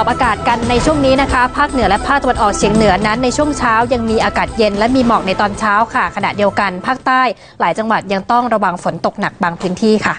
อบอากาศกันในช่วงนี้นะคะ ภาคเหนือและภาคตะวันออกเฉียงเหนือนั้นในช่วงเช้ายังมีอากาศเย็นและมีหมอกในตอนเช้าค่ะ ขณะเดียวกันภาคใต้หลายจังหวัดยังต้องระวังฝนตกหนักบางพื้นที่ค่ะ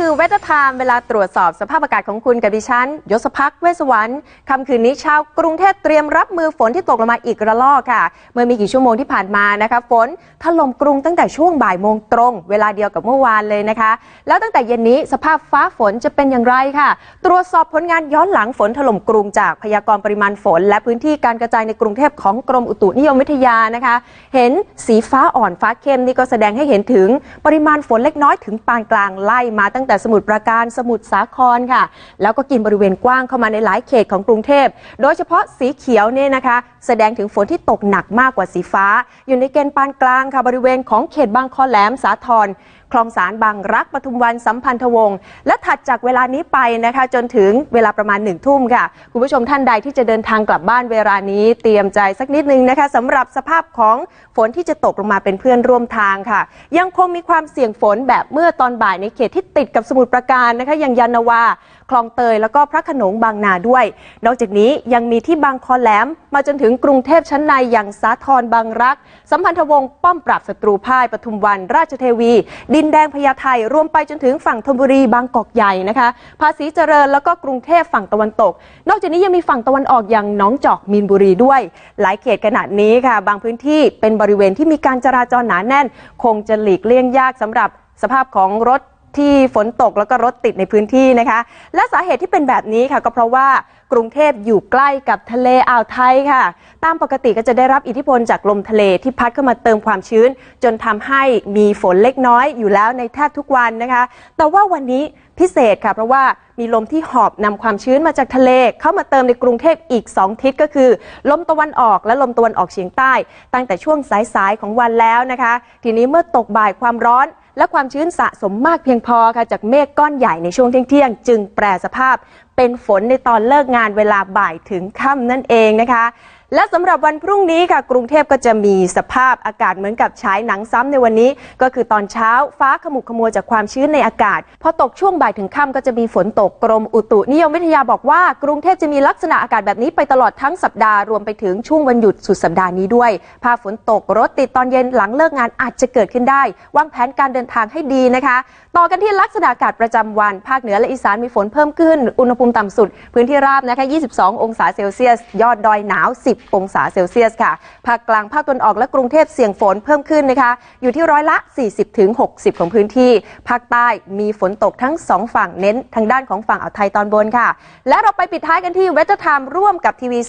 คือเวทไทม์เวลาตรวจสอบสภาพอากาศของคุณกับดิฉัน ยศพักเวสวรรค์คำคืนนี้ชาวกรุงเทพเตรียมรับมือฝนที่ตกลงมาอีกระลอกค่ะ เมื่อมีกี่ชั่วโมงที่ผ่านมานะคะฝนถล่มกรุงตั้งแต่ช่วงบ่ายโมงตรง เวลาเดียวกับเมื่อวานเลยนะคะ แล้วตั้งแต่เย็นนี้สภาพฟ้าฝนจะเป็นอย่างไรค่ะ ตรวจสอบผลงานย้อนหลังฝนถล่มกรุงจากพยากรณ์ปริมาณฝน และพื้นที่การกระจายในกรุงเทพของกรมอุตุนิยมวิทยานะคะ เห็นสีฟ้าอ่อนฟ้าเข้มนี่ก็แสดงให้เห็นถึงปริมาณฝนเล็กน้อยถึงปานกลางไล่มาตั้งแต่สมุทรปราการสมุทรสาครค่ะ แล้วก็กินบริเวณกว้างเข้ามาในหลายเขตของกรุงเทพ โดยเฉพาะสีเขียวเนี่ยนะคะ แสดงถึงฝนที่ตกหนักมากกว่าสีฟ้า อยู่ในเกณฑ์ปานกลางค่ะบริเวณของเขตบางคอแหลมสาทร ลองสารบางรักปทุมวันสัมพันธวงศ์และถัดจากเวลานี้ไปนะคะ จนถึงเวลาประมาณหนึ่งทุ่มค่ะ คุณผู้ชมท่านใดที่จะเดินทางกลับบ้านเวลานี้เตรียมใจสักนิดนึงนะคะสำหรับสภาพของฝนที่จะตกลงมาเป็นเพื่อนร่วมทางค่ะ ยังคงมีความเสี่ยงฝนแบบเมื่อตอนบ่ายในเขตที่ติดกับสมุทรปราการนะคะอย่างยานนาวาคลองเตยแล้วก็พระขนงบางนาด้วย นอกจากนี้ยังมีที่บางคอแหลม มาจนถึงกรุงเทพชั้นในอย่างสาทรบางรัก สัมพันธวงศ์ป้อมปราบศัตรูพ่ายปทุมวันราชเทวี ดินแดงพญาไทรวมไปจนถึงฝั่งธนบุรีบางกอกใหญ่นะคะภาษีเจริญแล้วก็กรุงเทพฝั่งตะวันตก นอกจากนี้ยังมีฝั่งตะวันออกอย่างหนองจอกมีนบุรีด้วย หลายเขตขนาดนี้ค่ะ บางพื้นที่เป็นบริเวณที่มีการจราจรหนาแน่น คงจะหลีกเลี่ยงยากสำหรับสภาพของรถ ที่ฝนตกแล้วก็รถติดในพื้นที่นะคะ และสาเหตุที่เป็นแบบนี้ค่ะ ก็เพราะว่ากรุงเทพอยู่ใกล้กับทะเลอ่าวไทยค่ะ ตามปกติก็จะได้รับอิทธิพลจากลมทะเลที่พัดเข้ามาเติมความชื้น จนทำให้มีฝนเล็กน้อยอยู่แล้วในแทบทุกวันนะคะ แต่ว่าวันนี้พิเศษค่ะ เพราะว่ามีลมที่หอบนำความชื้นมาจากทะเล เข้ามาเติมในกรุงเทพอีก 2 ทิศก็คือ ลมตะวันออกและลมตะวันออกเฉียงใต้ ตั้งแต่ช่วงสายๆของวันแล้วนะคะ ทีนี้เมื่อตกบ่ายความร้อน และความชื้นสะสมมากเพียงพอค่ะจากเมฆก้อนใหญ่ในช่วงเที่ยงจึงแปรสภาพเป็นฝนในตอนเลิกงานเวลาบ่ายถึงค่ำนั่นเองนะคะ และสำหรับวันพรุ่งนี้ค่ะ กรุงเทพก็จะมีสภาพอากาศเหมือนกับฉายหนังซ้ำในวันนี้ ก็คือตอนเช้าฟ้าขมุกขมัวจากความชื้นในอากาศ พอตกช่วงบ่ายถึงค่ำก็จะมีฝนตกกรมอุตุนิยมวิทยาบอกว่า กรุงเทพจะมีลักษณะอากาศแบบนี้ไปตลอดทั้งสัปดาห์รวมไปถึงช่วงวันหยุดสุดสัปดาห์นี้ด้วยภาพฝนตกรถติดตอนเย็นหลังเลิกงานอาจจะเกิดขึ้นได้ วางแผนการเดินทางให้ดีนะคะ ต่อกันที่ลักษณะอากาศประจำวัน ภาคเหนือและอีสานมีฝนเพิ่มขึ้น อุณหภูมิต่ำสุด พื้นที่ราบนะคะ 22 องศาเซลเซียส ยอดดอยหนาว 10องศาเซลเซียสค่ะ ภาคกลางภาคตะวันออกและกรุงเทพเสี่ยงฝนเพิ่มขึ้นนะคะ อยู่ที่ร้อยละ 40ถึง60 ของพื้นที่ ภาคใต้มีฝนตกทั้ง 2 ฝั่งเน้นทางด้านของฝั่งอ่าวไทยตอนบนค่ะ และเราไปปิดท้ายกันที่เวทไทม์ร่วมกับทีวี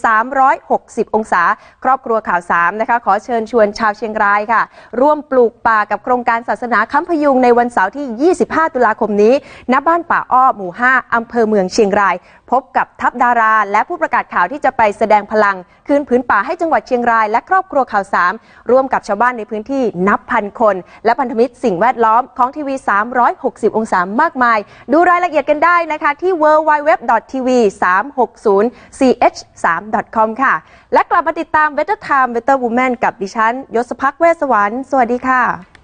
360 องศา ครอบครัวข่าว3นะคะขอเชิญชวนชาวเชียงรายค่ะ ร่วมปลูกป่ากับโครงการศาสนาค้ำพยุงในวันเสาร์ที่ 25 ตุลาคมนี้ณบ้านป่าอ้อหมู่ 5อำเภอเมืองเชียงรายพบกับทัพดารา และผู้ประกาศข่าวที่จะไปแสดงพลัง คืนผืนป่าให้จังหวัดเชียงราย และครอบครัวข่าว3ร่วมกับชาวบ้านในพื้นที่นับพันคน และพันธมิตรสิ่งแวดล้อมของทีวี 360 องศามากมาย ดูรายละเอียดกันได้นะคะที่ www.tv360ch3.com ค่ะ และกลับมาติดตาม Better Time Better Woman กับดิฉันยศพักเวสวรรค์สวัสดีค่ะ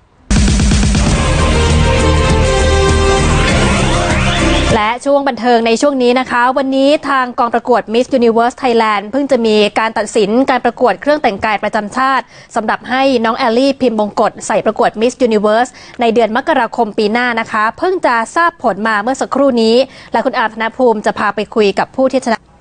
และช่วงบันเทิงในช่วงนี้นะคะ วันนี้ทางกองประกวด Miss Universe Thailand เพิ่งจะมีการตัดสินการประกวดเครื่องแต่งกายประจำชาติสำหรับให้น้องแอลลี่พิมพ์มงกฎใส่ประกวด Miss Universe ในเดือนมกราคมปีหน้านะคะ เพิ่งจะทราบผลมาเมื่อสักครู่นี้ และคุณอาธนภูมิจะพาไปคุยกับผู้ที่ชนะ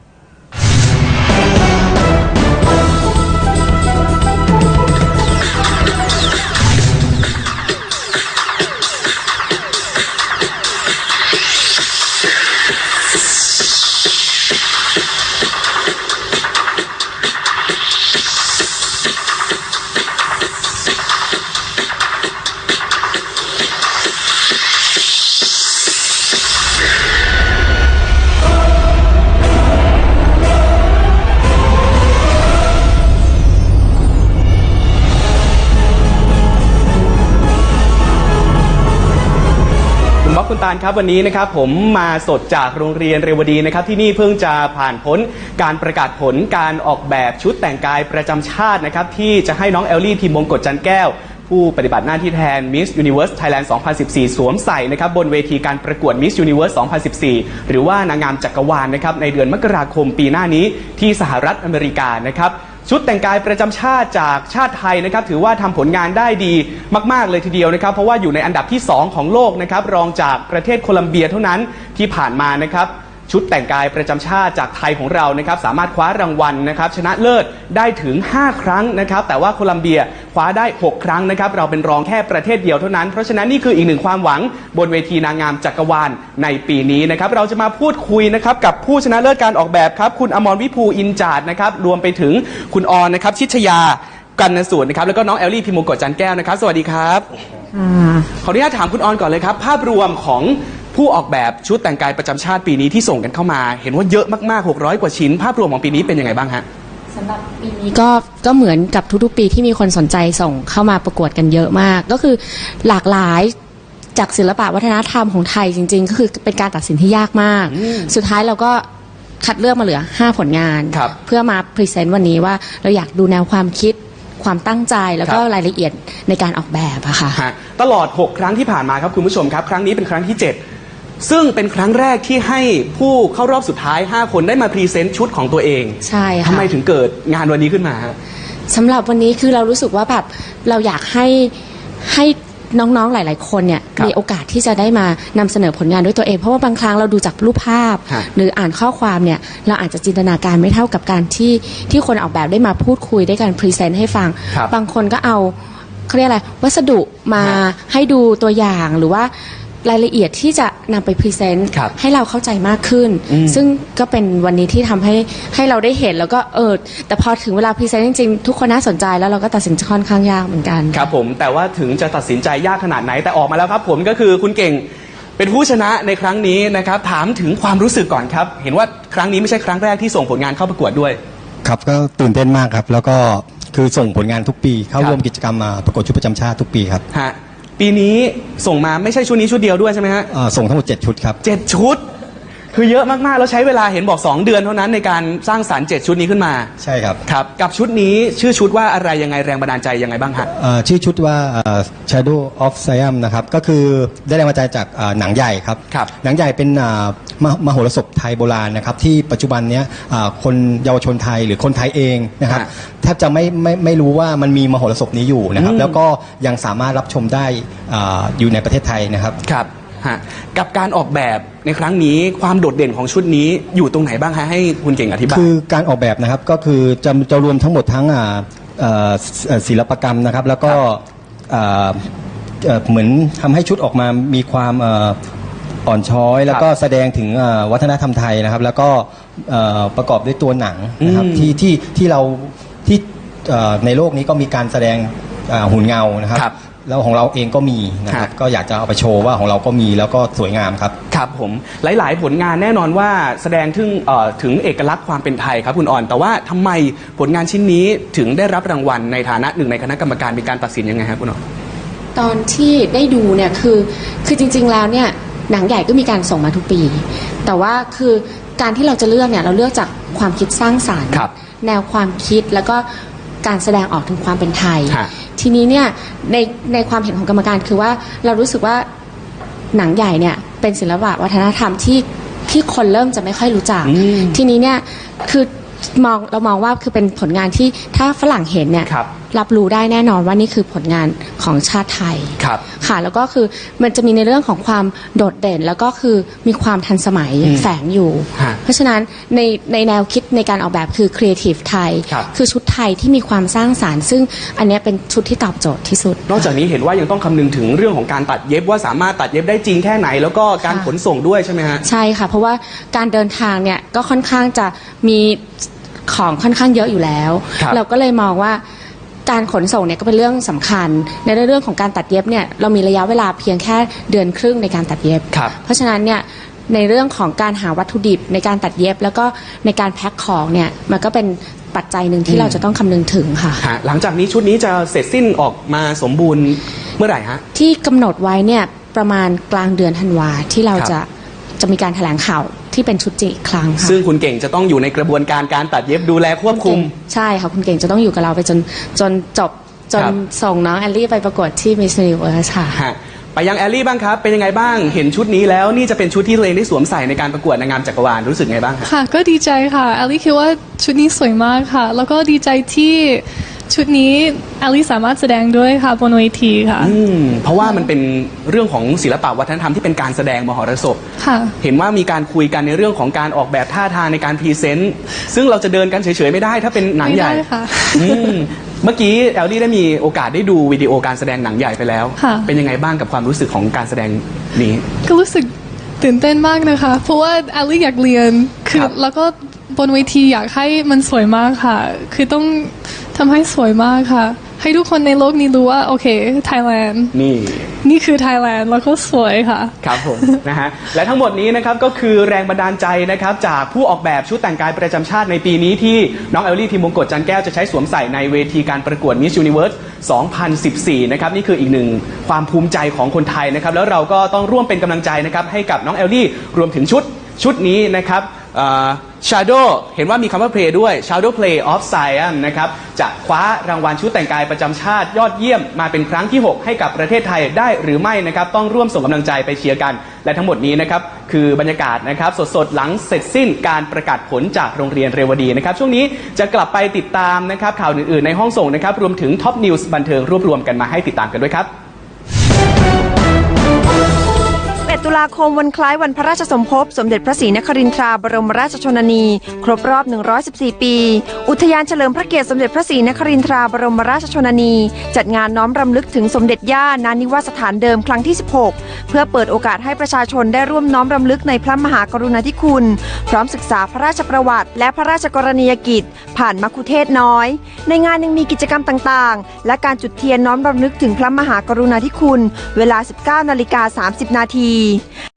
ตาลครับวันนี้นะครับผมมาสดจากโรงเรียนเรวดีนะครับที่นี่เพิ่งจะผ่านพ้นการประกาศผลการออกแบบชุดแต่งกายประจำชาตินะครับที่จะให้น้องแอลลี่พิมมงกฎจันแก้วผผู้ปฏิบัติหน้าที่แทน Miss Universe Thailand 2014 สวมใส่นะครับบนเวทีการประกวด Miss Universe 2014 หรือว่านางงามจักรวาลนะครับในเดือนมกราคมปีหน้านี้ที่สหรัฐอเมริกานะครับ ชุดแต่งกายประจำชาติจากชาติไทยนะครับถือว่าทำผลงานได้ดีมาก ๆ เลยทีเดียวนะครับ เพราะว่าอยู่ในอันดับที่ 2 ของโลกนะครับรองจากประเทศโคลัมเบียเท่านั้นที่ผ่านมานะครับ ชุดแต่งกายประจำชาติจากไทยของเรานะครับสามารถคว้ารางวัลนะครับชนะเลิศได้ถึง 5 ครั้งนะครับแต่ว่าโคลัมเบีย คว้าได้ 6 ครั้งนะครับ เราเป็นรองแค่ประเทศเดียวเท่านั้น เพราะฉะนั้นนี่คืออีกหนึ่งความหวังบนเวทีนางงามจักรวาลในปีนี้นะครับ เราจะมาพูดคุยนะครับกับผู้ชนะเลิศการออกแบบครับ คุณอมรวิภูอินจาดนะครับ รวมไปถึงคุณออนนะครับชิชยากันนสูตรนะครับ แล้วก็น้องแอลลี่พิมโมกดจันแก้วนะครับ สวัสดีครับขออนุญาตถามคุณออนก่อนเลยครับ ภาพรวมของผู้ออกแบบชุดแต่งกายประจำชาติปีนี้ที่ส่งกันเข้ามา เห็นว่าเยอะมากๆ 600 กว่าชิ้น ภาพรวมของปีนี้เป็นยังไงบ้างฮะ สำหรับปีนี้ก็ก็เหมือนกับทุกๆปีที่มีคนสนใจส่งเข้ามาประกวดกันเยอะมาก ก็คือหลากหลายจากศิลปะวัฒนธรรมของไทยจริง ๆ ก็คือเป็นการตัดสินที่ยากมาก สุดท้ายเราก็คัดเลือกมาเหลือ 5 ผลงาน ครับเพื่อมาพรีเซนต์วันนี้ว่าเราอยากดูแนวความคิดความตั้งใจแล้วก็ครับ รายละเอียดในการออกแบบอะค่ะ ฮะตลอด 6 ครั้งที่ผ่านมาครับคุณผู้ชมครับ ครั้งนี้เป็นครั้งที่ 7 ซึ่งเป็นครั้งแรกที่ให้ผู้เข้ารอบสุดท้าย 5 คนได้มาพรีเซนต์ชุดของตัวเองใช่ค่ะ ทำไมถึงเกิดงานวันนี้ขึ้นมาฮะ สำหรับวันนี้คือเรารู้สึกว่าแบบเราอยากให้ให้น้องๆหลาย ๆ คนเนี่ยครับมีโอกาสที่จะได้มานำเสนอผลงานด้วยตัวเอง เพราะว่าบางครั้งเราดูจากรูปภาพ ฮะ หรืออ่านข้อความเนี่ยเราอาจจะจินตนาการไม่เท่ากับการที่ที่คนออกแบบได้มาพูดคุยได้การพรีเซนต์ให้ฟังครับบางคนก็เอาเขาเรียกอะไรวัสดุมาฮะให้ดูตัวอย่างหรือว่า รายละเอียดที่จะนำไปพรีเซนต์ครับให้เราเข้าใจมากขึ้น อืม ซึ่งก็เป็นวันนี้ที่ทำให้ให้เราได้เห็นแล้วก็เออแต่พอถึงเวลาพรีเซนต์จริงๆ ทุกคนน่าสนใจแล้วเราก็ตัดสินใจค่อนข้างยากเหมือนกัน ครับผมแต่ว่าถึงจะตัดสินใจยากขนาดไหนแต่ออกมาแล้วครับผมก็คือคุณเก่งเป็นผู้ชนะในครั้งนี้นะครับ ถามถึงความรู้สึกก่อนครับ เห็นว่าครั้งนี้ไม่ใช่ครั้งแรกที่ส่งผลงานเข้าประกวดด้วย ครับก็ตื่นเต้นมากครับ แล้วก็คือส่งผลงานทุกปี เข้าครับ ร่วมกิจกรรมมาประกวดชุดประจำชาติทุกปีครับ ฮะ ปีนี้ส่งมาไม่ใช่ชุดนี้ชุดเดียวด้วยใช่ไหมฮะเอ่อส่งทั้งหมด 7 ชุดครับ เจ็ดชุด คือเยอะมากๆ แล้วใช้เวลาเห็นบอก 2 เดือนเท่านั้นในการสร้างสารรค์7ชุดนี้ขึ้นมาใช่ครับครับ กับชุดนี้ชื่อชุดว่าอะไรยังไงแรงบันดาลใจยังไงบ้างฮะเอ่อชื่อชุดว่าเอ่อ Shadow of Siam นะครับก็คือได้แรงบันดาลใจจากเอ่อหนังใหญ่ครับ ครับ หนังใหญ่เป็นอ่ามหมโหรสพไทยโบราณนะครับที่ปัจจุบันเนี้ยอ่าคนเยาวชนไทยหรือคนไทยเองนะครับฮะแทบจะไม่ไม่ไม่รู้ว่ามันมีมโหรสพนี้อยู่นะครับอืมแล้วก็ยังสามารถรับชมได้อ่าอยู่ในประเทศไทยนะครับ ครับ ฮะกับการออกแบบในครั้งนี้ความโดดเด่นของชุดนี้อยู่ตรงไหนบ้างฮะให้คุณเก่งอธิบาย คือการออกแบบนะครับก็คือจะจะรวมทั้งหมดทั้งอ่าเอ่อเอ่อศิลปกรรมนะครับ แล้วก็อ่าเอ่อเหมือนทำให้ชุดออกมามีความเอ่ออ่อนช้อย แล้วก็แสดงถึงอ่าวัฒนธรรมไทยนะครับ แล้วก็เอ่อประกอบด้วยตัวหนังนะครับอืมที่ที่ที่เราที่เอ่อในโลกนี้ก็มีการแสดงอ่าหุ่นเงานะครับ ครับ แล้วของเราเองก็มีนะครับฮะก็อยากจะเอาไปโชว์ว่าของเราก็มีแล้วก็สวยงามครับ ครับผมหลาย ๆ ผลงานแน่นอนว่าแสดงถึงเอ่อถึงเอกลักษณ์ความเป็นไทยครับคุณอ่อน แต่ว่าทำไมผลงานชิ้นนี้ถึงได้รับรางวัลในฐานะหนึ่งในคณะกรรมการมีการตัดสินยังไงครับคุณอ่อน ตอนที่ได้ดูเนี่ยคือคือจริง ๆ แล้วเนี่ยหนังใหญ่ก็มีการส่งมาทุกปี แต่ว่าคือการที่เราจะเลือกเนี่ยเราเลือกจากความคิดสร้างสารรค์ ครับแนวความคิดแล้วก็การแสดงออกถึงความเป็นไทย ฮะ ทีนี้เนี่ยในในความเห็นของกรรมการคือว่าเรารู้สึกว่าหนังใหญ่เนี่ยเป็นศิลปะวัฒนธรรมที่ที่คนเริ่มจะไม่ค่อยรู้จักอืมทีนี้เนี่ยคือมองเรามองว่าคือเป็นผลงานที่ถ้าฝรั่งเห็นเนี่ยค รับรับรู้ได้แน่นอนว่านี่คือผลงานของชาติไทยครับ ค่ะ แล้วก็คือมันจะมีในเรื่องของความโดดเด่น แล้วก็คือมีความทันสมัยอืมแฝงอยู่ ฮะเพราะฉะนั้นในในแนวคิดในการออกแบบคือ Creative ไทยครับ อชุดไทยที่มีความสร้างสารรค์ ซึ่งอันเนี้ยเป็นชุดที่ตอบโจทย์ที่สุด นอกจากนี้เห็นว่ายังต้องคำนึงถึงเรื่องของการตัดเย็บว่าสามารถตัดเย็บได้จริงแค่ไหน แล้วก็การค่ะ ขนส่งด้วยใช่ไหมฮะ ใช่ค่ะ เพราะว่าการเดินทางเนี่ยก็ค่อนข้างจะมีของค่อนข้างเยอะอยู่แล้ว ครับเราก็เลยมองว่า การขนส่งเนี่ยก็เป็นเรื่องสำคัญ ในเรื่องของการตัดเย็บเนี่ยเรามีระยะเวลาเพียงแค่เดือนครึ่งในการตัดเย็บครับเพราะฉะนั้นเนี่ยในเรื่องของการหาวัตถุดิบในการตัดเย็บ แล้วก็ในการแพ็คของเนี่ยมันก็เป็นปัจจัยหนึ่งที่เราจะต้องคำนึงถึงค่ะฮะหลังจากนี้ชุดนี้จะเสร็จสิ้นออกมาสมบูรณ์เมื่อไหร่ฮะที่กำหนดไว้เนี่ยประมาณกลางเดือนธันวาที่เราครับจะจะมีการแถลงข่าว ที่เป็นชุดจริงอีกครั้งค่ะ ซึ่งคุณเก่งจะต้องอยู่ในกระบวนการการตัดเย็บดูแลควบคุม ใช่ค่ะ คุณเก่งจะต้องอยู่กับเราไปจนจนจบจนครับ ส่งน้องแอลลี่ไปประกวดที่ Miss Universe ค่ะ ฮะไปยังแอลลี่บ้างครับ เป็นยังไงบ้าง เห็นชุดนี้แล้วนี่จะเป็นชุดที่ตัวเองได้สวมใส่ในการประกวดนางงามจักรวาลรู้สึกไงบ้างครับ ค่ะก็ดีใจค่ะแอลลี่คิดว่าชุดนี้สวยมากค่ะ แล้วก็ดีใจที่ ชุดนี้แอลลี่สามารถแสดงด้วยค่ะบนเวทีค่ะ อืมเพราะว่ามันเป็นเรื่องของศิลปะวัฒนธรรมที่เป็นการแสดงมหรสพ ค่ะ เห็นว่ามีการคุยกันในเรื่องของการออกแบบท่าทางในการพรีเซนต์ ซึ่งเราจะเดินกันเฉยๆไม่ได้ถ้าเป็นหนังใหญ่ไม่ได้ค่ะอืมเมื่อกี้แอลลี่ได้มีโอกาสได้ดูวิดีโอการแสดงหนังใหญ่ไปแล้ว ค่ะ เป็นยังไงบ้างกับความรู้สึกของการแสดงนี้ ก็รู้สึกตื่นเต้นมากนะคะ เพราะว่าแอลลี่อยากเรียน คือครับ แล้วก็ บนเวทีอยากให้มันสวยมากค่ะ คือต้องทำให้สวยมากค่ะ ให้ทุกคนในโลกนี้รู้ว่า โอเคไทยแลนด์ นี่นี่คือไทยแลนด์แล้วก็สวยค่ะ ครับผม นะฮะและทั้งหมดนี้นะครับก็คือแรงบันดาลใจนะครับจากผู้ออกแบบชุดแต่งกายประจำชาติในปีนี้ที่น้องเอลลี่พิมพ์มงกฎจันแก้วจะใช้สวมใส่ในเวทีการประกวด Miss Universe 2014 นะครับนี่คืออีกหนึ่งความภูมิใจของคนไทยนะครับแล้วเราก็ต้องร่วมเป็นกำลังใจนะครับให้กับน้องเอลลี่รวมถึงชุดชุดนี้นะครับเอ่อ Shadow เห็นว่ามีคำว่า play ด้วย Shadow Play of Science นะครับจะคว้ารางวัลชุดแต่งกายประจำชาติยอดเยี่ยมมาเป็นครั้งที่ 6 ให้กับประเทศไทยได้หรือไม่นะครับ ต้องร่วมส่งกำลังใจไปเชียร์กัน และทั้งหมดนี้นะครับ คือบรรยากาศนะครับ สดๆ หลังเสร็จสิ้นการประกาศผลจากโรงเรียนเรวดีนะครับ ช่วงนี้จะกลับไปติดตามนะครับข่าวอื่นๆในห้องส่งนะครับรวมถึงท็อปนิวส์บันเทิงรวบรวมกันมาให้ติดตามกันด้วยครับ ตุลาคมวันคล้ายวันพระราชสมภพ สมเด็จพระศรีนครินทราบรมราชชนนี ครบรอบ 114 ปี อุทยานเฉลิมพระเกียรติสมเด็จพระศรีนครินทราบรมราชชนนี จัดงานน้อมรำลึกถึงสมเด็จย่านานิวาสถานเดิมครั้งที่ 16 เพื่อเปิดโอกาสให้ประชาชนได้ร่วมน้อมรำลึกในพระมหากรุณาธิคุณ พร้อมศึกษาพระราชประวัติ และพระราชกรณียกิจ ผ่านมัคคุเทศน้อย ในงานยังมีกิจกรรมต่างๆ และการจุดเทียนน้อมรำลึกถึงพระมหากรุณาธิคุณ เวลา 19นาฬิกา30 นาที lagi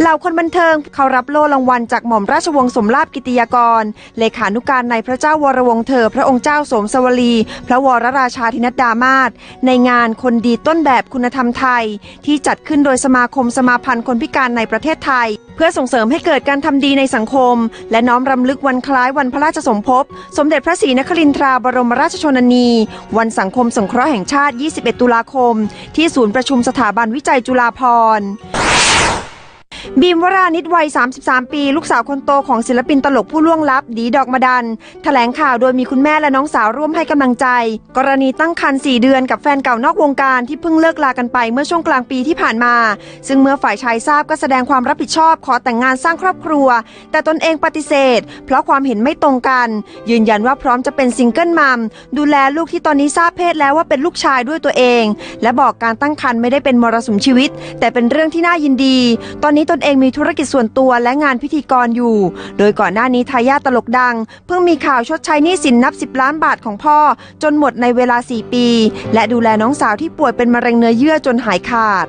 เหล่าคนบันเทิงเขารับโล่รางวัลจากหม่อมราชวงศ์สมราชกิติยากร เลขานุการในพระเจ้าวรวงศ์เธอ พระองค์เจ้าสมสวลี พระวรราชาธินัดดามาศในงานคนดีต้นแบบคุณธรรมไทย ที่จัดขึ้นโดยสมาคมสมาพันธ์คนพิการในประเทศไทย เพื่อส่งเสริมให้เกิดการทำดีในสังคม และน้อมรำลึกวันคล้ายวันพระราชสมภพ สมเด็จพระศรีนครินทราบรมราชชนนี วันสังคมสงเคราะห์แห่งชาติ 21 ตุลาคม ที่ศูนย์ประชุมสถาบันวิจัยจุฬาภรณ์ บีมวรานิดวัย 33 ปี ลูกสาวคนโตของศิลปินตลกผู้ล่วงลับ ดีดอกมาดันแถลงข่าวโดยมีคุณแม่และน้องสาวร่วมให้กำลังใจ กรณีตั้งครรภ์4เดือนกับแฟนเก่านอกวงการที่เพิ่งเลิกลากันไปเมื่อช่วงกลางปีที่ผ่านมา ซึ่งเมื่อฝ่ายชายทราบก็แสดงความรับผิดชอบ ขอแต่งงานสร้างครอบครัว แต่ตนเองปฏิเสธ เพราะความเห็นไม่ตรงกัน ยืนยันว่าพร้อมจะเป็นซิงเกิลมัมดูแลลูกที่ตอนนี้ทราบเพศแล้วว่าเป็นลูกชายด้วยตัวเอง และบอกการตั้งครรภ์ไม่ได้เป็นมรสุมชีวิต แต่เป็นเรื่องที่น่ายินดี ตอนนี้ตนเองมีธุรกิจส่วนตัวและงานพิธีกรอยู่ โดยก่อนหน้านี้ทายาทตลกดัง เพิ่งมีข่าวชดใช้หนี้สินนับ 10 ล้านบาทของพ่อ จนหมดในเวลา 4 ปี และดูแลน้องสาวที่ป่วยเป็นมะเร็งเนื้อเยื่อจนหายขาด